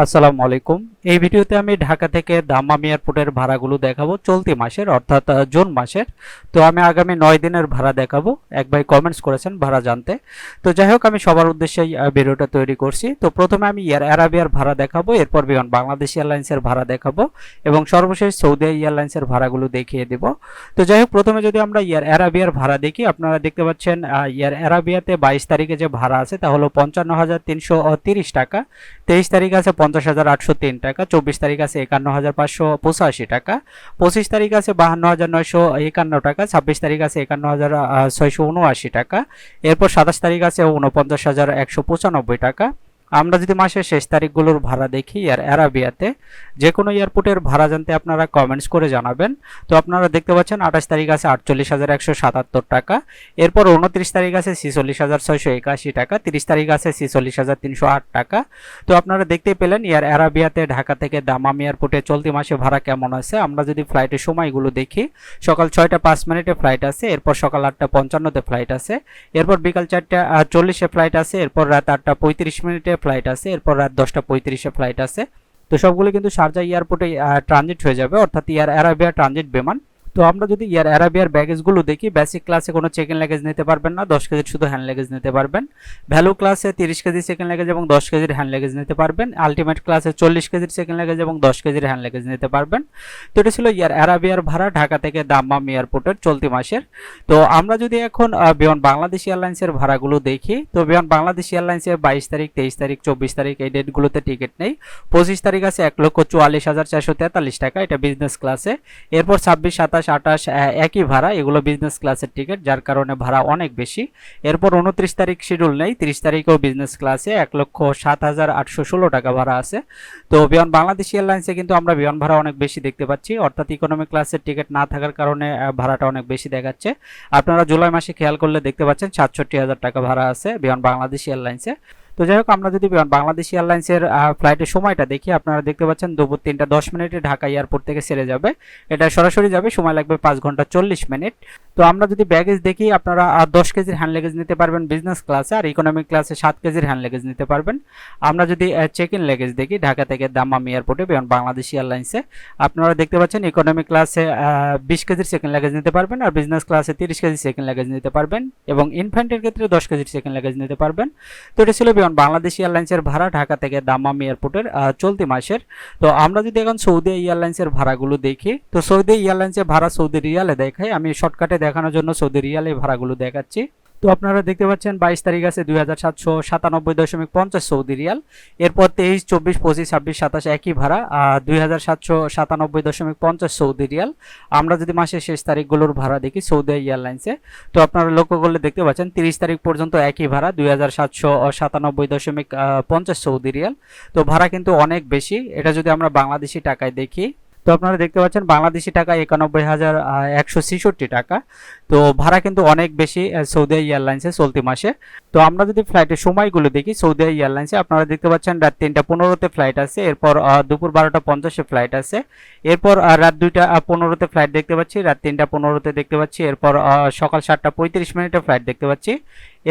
আসসালামু আলাইকুম। এই ভিডিওতে আমি ঢাকা থেকে দাম্মাম এয়ারপোর্টের ভাড়াগুলো দেখাবো চলতি মাসের, অর্থাৎ জুন মাসের। তো আমি আগামী নয় দিনের ভাড়া দেখাবো। এক ভাই কমেন্টস করেছেন ভাড়া জানতে। তো যাই হোক, আমি সবার উদ্দেশ্যেই ভিডিওটা তৈরি করছি। তো প্রথমে আমি এয়ার অ্যারাবিয়ার ভাড়া দেখাবো। এরপর বিমান বাংলাদেশ এয়ারলাইন্সের ভাড়া দেখাবো এবং সর্বশেষ সৌদি এয়ারলাইন্সের ভাড়াগুলো দেখিয়ে দেব। তো যাই হোক, প্রথমে যদি আমরা এয়ার অ্যারাবিয়ার ভাড়া দেখি, আপনারা দেখতে পাচ্ছেন এয়ার অ্যারাবিয়াতে বাইশ তারিখে যে ভাড়া আছে তা হলো পঞ্চান্ন হাজার তিনশো তিরিশ টাকা। তেইশ তারিখ আছে পঞ্চাশ হাজার আটশো তিন টাকা, চব্বিশ তারিখ আছে একান্ন হাজার পাঁচশো পঁচাশি টাকা, পঁচিশ তারিখ আছে বাহান্ন হাজার নয়শো একান্ন টাকা, ছাব্বিশ তারিখ আছে একান্ন হাজার ছয়শো উনআশি টাকা, এরপর সাতাশ তারিখ আছে উনপঞ্চাশ হাজার একশো পঁচানব্বই টাকা আমরা যদি মাসের শেষ তারিখগুলোর ভাড়া দেখি এয়ার অ্যারাবিয়াতে যে কোনো এয়ারপোর্টের ভাড়া জানতে আপনারা কমেন্টস করে জানাবেন। তো আপনারা দেখতে পাচ্ছেন, আঠাশ তারিখ আছে আটচল্লিশ হাজার একশো সাতাত্তর টাকা। এরপর উনত্রিশ তারিখ আছে ছিচল্লিশ হাজার ছয়শো একাশি টাকা। তিরিশ তারিখ আছে ছিচল্লিশ হাজার তিনশো আট টাকা। তো আপনারা দেখতেই পেলেন এয়ার অ্যারাবিয়াতে, ঢাকা থেকে দামাম এয়ারপোর্টে চলতি মাসে ভাড়া কেমন আছে? আমরা যদি ফ্লাইটের সময়গুলো দেখি, সকাল ছয়টা পাঁচ মিনিটে ফ্লাইট আছে, এরপর সকাল আটটা পঞ্চান্নতে ফ্লাইট আছে, এরপর বিকাল চারটা চল্লিশে ফ্লাইট আছে, এরপর রাত আটটা পঁয়ত্রিশ মিনিটে ফ্লাইট আছে, এরপর রাত দশটা পঁয়ত্রিশে ফ্লাইট আছে। তো সবগুলো কিন্তু শারজা এয়ারপোর্টে ট্রানজিট হয়ে যাবে, অর্থাৎ এয়ার অ্যারাবিয়া ট্রানজিট বিমান। তো আমরা যদি এয়ার অ্যারাবিয়ার ব্যাগেজগুলো দেখি বেসিক ক্লাসে কোনো চেক ইন লাগেজ নিতে পারবেন না, দশ কেজির শুধু হ্যান্ড লাগেজ নিতে পারবেন। ভ্যালু ক্লাসে তিরিশ কেজি ইন লাগেজ এবং দশ কেজির হ্যান্ড লাগেজ নিতে পারবেন। আলটিমেট ক্লাসে চল্লিশ কেজির ইন লাগেজ এবং দশ কেজির হ্যান্ড লাগেজ নিতে পারবেন। তো এটা ছিল এয়ার অ্যারাবিয়ার ভাড়া ঢাকা থেকে দাম্মাম এয়ারপোর্টের চলতি মাসের। তো আমরা যদি এখন বিয়ন বাংলাদেশ এয়ারলাইন্সের ভাড়াগুলো দেখি, তো বিয়ন বাংলাদেশ এয়ারলাইন্সে বাইশ তারিখ, তেইশ তারিখ, চব্বিশ তারিখ এই ডেটগুলোতে টিকিট নেই। পঁচিশ তারিখ আছে এক লক্ষ চুয়াল্লিশ হাজার চারশো তেতাল্লিশ টাকা, এটা বিজনেস ক্লাসে এরপর ছাব্বিশ, সাতাশ আঠাশ একই ভাড়া, এগুলো বিজনেস ক্লাসের টিকিট যার কারণে ভাড়া অনেক বেশি। এরপর উনত্রিশ তারিখ শিডিউল নেই, তিরিশ তারিখেও বিজনেস ক্লাসে এক লক্ষ সাত হাজার আটশো ষোলো টাকা ভাড়া আছে। তো বিমান বাংলাদেশ এয়ারলাইন্সে কিন্তু আমরা বিমান ভাড়া অনেক বেশি দেখতে পাচ্ছি। অর্থাৎ ইকোনমিক ক্লাসের টিকিট না থাকার কারণে ভাড়াটা অনেক বেশি দেখাচ্ছে। আপনারা জুলাই মাসে খেয়াল করলে দেখতে পাচ্ছেন সাতষট্টি হাজার টাকা ভাড়া আছে বিমান বাংলাদেশ এয়ারলাইন্সে তো যাই হোক, আমরা যদি বাংলাদেশ এয়ারলাইন্সের ফ্লাইটের সময়টা দেখি, আপনারা দেখতে পাচ্ছেন দুপুর তিনটা দশ মিনিটে ঢাকা এয়ারপোর্ট থেকে সেরে যাবে। এটা সরাসরি যাবে, সময় লাগবে পাঁচ ঘণ্টা চল্লিশ মিনিট। তো আমরা যদি ব্যাগেজ দেখি, আপনারা দশ কেজির হ্যান্ড লেগেজ নিতে পারবেন বিজনেস ক্লাসে আর ইকোনমিক ক্লাসে সাত কেজির হ্যান্ড লেগেজ নিতে পারবেন। আমরা যদি চেক ইন লাগেজ দেখি, ঢাকা থেকে দামাম এয়ারপোর্টে বিমান বাংলাদেশ এয়ারলাইন্সে, আপনারা দেখতে পাচ্ছেন ইকোনমিক ক্লাসে বিশ কেজির সেকেন্ড লেগেজ নিতে পারবেন, আর বিজনেস ক্লাসে তিরিশ কেজি সেকেন্ড লেগেজ নিতে পারবেন। এবং ইনফ্যান্টের ক্ষেত্রে দশ কেজির সেকেন্ড লেগেজ নিতে পারবেন। তো এটা ছিল বিমান বাংলাদেশ এয়ারলাইন্সের ভাড়া ঢাকা থেকে দামাম এয়ারপোর্টের চলতি মাসের। তো আমরা যদি এখন সৌদি এয়ারলাইন্সের ভাড়াগুলো দেখি, তো সৌদি এয়ারলাইন্সের ভাড়া সৌদি রিয়ালে দেখাই আমি শর্টকাটে দেখানোর জন্য সৌদি রিয়ালে ভাড়াগুলো দেখাচ্ছি। তো আপনারা দেখতে পাচ্ছেন বাইশ তারিখ আছে দুই হাজার সাতশো সাতানব্বই দশমিক পঞ্চাশ সৌদি রিয়াল। এরপর তেইশ, চব্বিশ, পঁচিশ, ছাব্বিশ, সাতাশ একই ভাড়া দুই হাজার সাতশো সাতানব্বই দশমিক পঞ্চাশ সৌদি রিয়াল। আমরা যদি মাসের শেষ তারিখগুলোর ভাড়া দেখি সৌদি এয়ারলাইন্সে, তো আপনারা লক্ষ্য করলে দেখতে পাচ্ছেন তিরিশ তারিখ পর্যন্ত একই ভাড়া, দুই হাজার সাতশো সাতানব্বই দশমিক পঞ্চাশ সৌদি রিয়াল। তো ভাড়া কিন্তু অনেক বেশি। এটা যদি আমরা বাংলাদেশি টাকায় দেখি তো আপনারা দেখতে পাচ্ছেন বাংলাদেশি টাকা একানব্বই হাজার একশো ছেষট্টি টাকা। তো ভাড়া কিন্তু অনেক বেশি সৌদি এয়ারলাইন্সে চলতি মাসে। তো আমরা যদি ফ্লাইটের সময়গুলো দেখি, সৌদি এয়ারলাইন্সে আপনারা দেখতে পাচ্ছেন রাত তিনটা পনেরোতে ফ্লাইট আছে, এরপর দুপুর বারোটা পঞ্চাশে ফ্লাইট আছে। এরপর রাত দুইটা পনেরোতে ফ্লাইট দেখতে পাচ্ছি, রাত তিনটা পনেরোতে দেখতে পাচ্ছি, এরপর সকাল সাতটা পঁয়ত্রিশ মিনিটে ফ্লাইট দেখতে পাচ্ছি।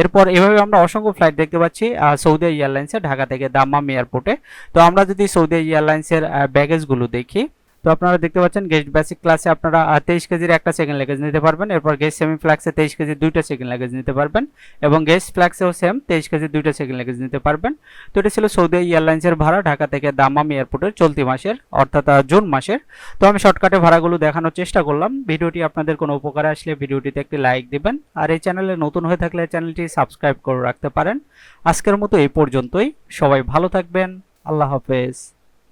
এরপর এভাবে আমরা অসংখ্য ফ্লাইট দেখতে পাচ্ছি সৌদি এয়ারলাইন্সে, ঢাকা থেকে দাম্মাম এয়ারপোর্টে। তো আমরা যদি সৌদি এয়ারলাইন্সের ব্যাগেজগুলো দেখি তো আপনারা দেখতে পাচ্ছেন গেস্ট বেসিক ক্লাসে আপনারা তেইশ কেজির একটা সেকেন্ড লাগেজ নিতে পারবেন, এরপর গেস্ট সেমি ফ্ল্যাক্সে তেইশ কেজির দুইটা সেকেন্ড লাগেজ নিতে পারবেন, এবং গেস্ট ফ্ল্যাক্সেও সেম তেইশ কেজির দুইটা সেকেন্ড লাগেজ নিতে পারবেন। তো এটা ছিল সৌদি এয়ারলাইন্সের ভাড়া, ঢাকা থেকে দামাম এয়ারপোর্টের চলতি মাসের, অর্থাৎ জুন মাসের। তো আমি শর্টকাটে ভাড়াগুলো দেখানোর চেষ্টা করলাম। ভিডিওটি আপনাদের কোনো উপকারে আসলে ভিডিওটিতে একটি লাইক দিবেন, আর এই চ্যানেলে নতুন হয়ে থাকলে চ্যানেলটি সাবস্ক্রাইব করে রাখতে পারেন। আজকের মতো এই পর্যন্তই। সবাই ভালো থাকবেন। আল্লাহ হাফেজ।